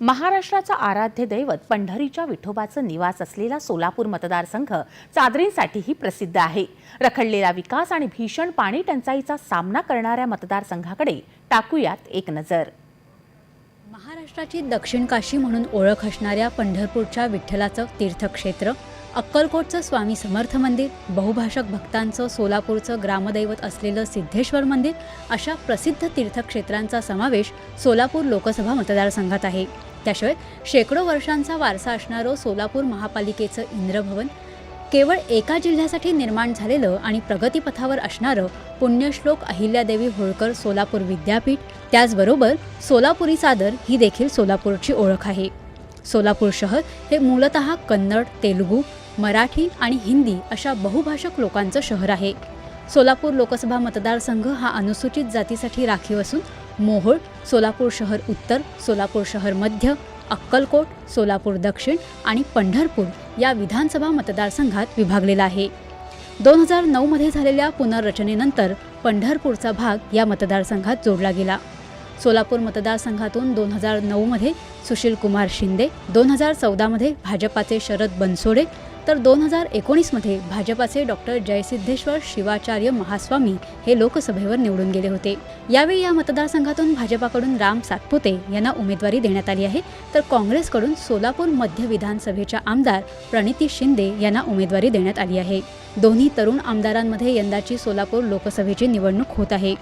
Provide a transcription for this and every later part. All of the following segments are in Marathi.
महाराष्ट्राचं आराध्य दैवत पंढरीच्या विठोबाचं निवास असलेला सोलापूर मतदारसंघ चादरींसाठीही प्रसिद्ध आहे. रखडलेला विकास आणि भीषण पाणी टंचाईचा सामना करणाऱ्या मतदारसंघाकडे टाकूयात एक नजर. महाराष्ट्राची दक्षिण काशी म्हणून ओळख असणाऱ्या पंढरपूरच्या विठ्ठलाचं तीर्थक्षेत्र अक्कलकोटचं स्वामी समर्थ मंदिर बहुभाषक भक्तांचं सोलापूरचं ग्रामदैवत असलेलं सिद्धेश्वर मंदिर अशा प्रसिद्ध तीर्थक्षेत्रांचा समावेश सोलापूर लोकसभा मतदारसंघात आहे. त्याशिवाय शेकडो वर्षांचा वारसा असणारं सोलापूर महापालिकेचं इंद्रभवन केवळ एका जिल्ह्यासाठी निर्माण झालेलं आणि प्रगतीपथावर असणारं पुण्यश्लोक अहिल्यादेवी होळकर सोलापूर विद्यापीठ त्याचबरोबर सोलापुरी चादर ही देखील सोलापूरची ओळख आहे. सोलापूर शहर हे मूलतः कन्नड तेलुगू मराठी आणि हिंदी अशा बहुभाषक लोकांचं शहर आहे. सोलापूर लोकसभा मतदारसंघ हा अनुसूचित जातीसाठी राखीव असून मोहोळ सोलापूर शहर उत्तर सोलापूर शहर मध्य अक्कलकोट सोलापूर दक्षिण आणि पंढरपूर या विधानसभा मतदारसंघात विभागलेला आहे. दोन हजार नऊमध्ये झालेल्या पुनर्रचनेनंतर पंढरपूरचा भाग या मतदारसंघात जोडला गेला. सोलापूर मतदारसंघातून दोन हजार नऊमध्ये सुशीलकुमार शिंदे दोन हजार चौदामध्ये भाजपाचे शरद बनसोडे तर दोन हजार एकोणीसमध्ये भाजपाचे डॉक्टर जयसिद्धेश्वर शिवाचार्य महास्वामी हे लोकसभेवर निवडून गेले होते. यावेळी या मतदारसंघातून भाजपाकडून राम सातपुते यांना उमेदवारी देण्यात आली आहे. तर काँग्रेसकडून सोलापूर मध्य विधानसभेच्या आमदार प्रणिती शिंदे यांना उमेदवारी देण्यात आली आहे. दोन्ही तरुण आमदारांमध्ये यंदाची सोलापूर लोकसभेची निवडणूक होत आहे.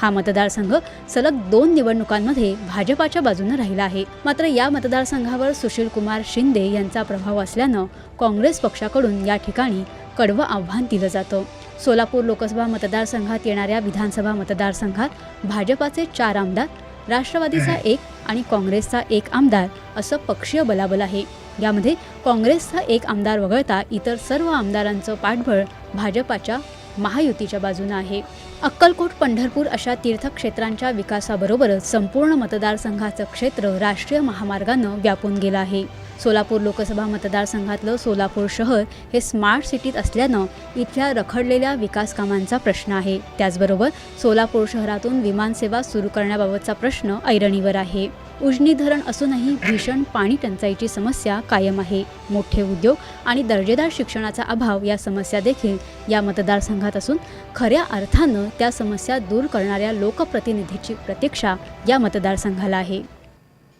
हा मतदारसंघ सलग दोन निवडणुकांमध्ये भाजपाच्या बाजूने राहिला आहे. मात्र या मतदारसंघावर सुशील कुमार शिंदे यांचा प्रभाव असल्यानं काँग्रेस पक्षाकडून या ठिकाणी कडवं आव्हान दिलं जातं. सोलापूर लोकसभा मतदारसंघात येणाऱ्या विधानसभा मतदारसंघात भाजपाचे चार आमदार राष्ट्रवादीचा एक आणि काँग्रेसचा एक आमदार असं पक्षीय बलाबल आहे. यामध्ये काँग्रेसचा एक आमदार वगळता इतर सर्व आमदारांचं पाठबळ भाजपाच्या महायुतीच्या बाजूनं आहे. अक्कलकोट पंढरपूर अशा तीर्थक्षेत्रांच्या विकासाबरोबरच संपूर्ण मतदारसंघाचं क्षेत्र राष्ट्रीय महामार्गानं व्यापून गेलं आहे. सोलापूर लोकसभा मतदारसंघातलं सोलापूर शहर हे स्मार्ट सिटीत असल्यानं इथल्या रखडलेल्या विकास कामांचा प्रश्न आहे. त्याचबरोबर सोलापूर शहरातून विमानसेवा सुरू करण्याबाबतचा प्रश्न ऐरणीवर आहे. उजनी धरण असूनही भीषण पाणी टंचाईची समस्या कायम आहे. मोठे उद्योग आणि दर्जेदार शिक्षणाचा अभाव या समस्या देखील या मतदारसंघात असून खऱ्या अर्थानं त्या समस्या दूर करणाऱ्या लोकप्रतिनिधीची प्रतीक्षा या मतदारसंघाला आहे.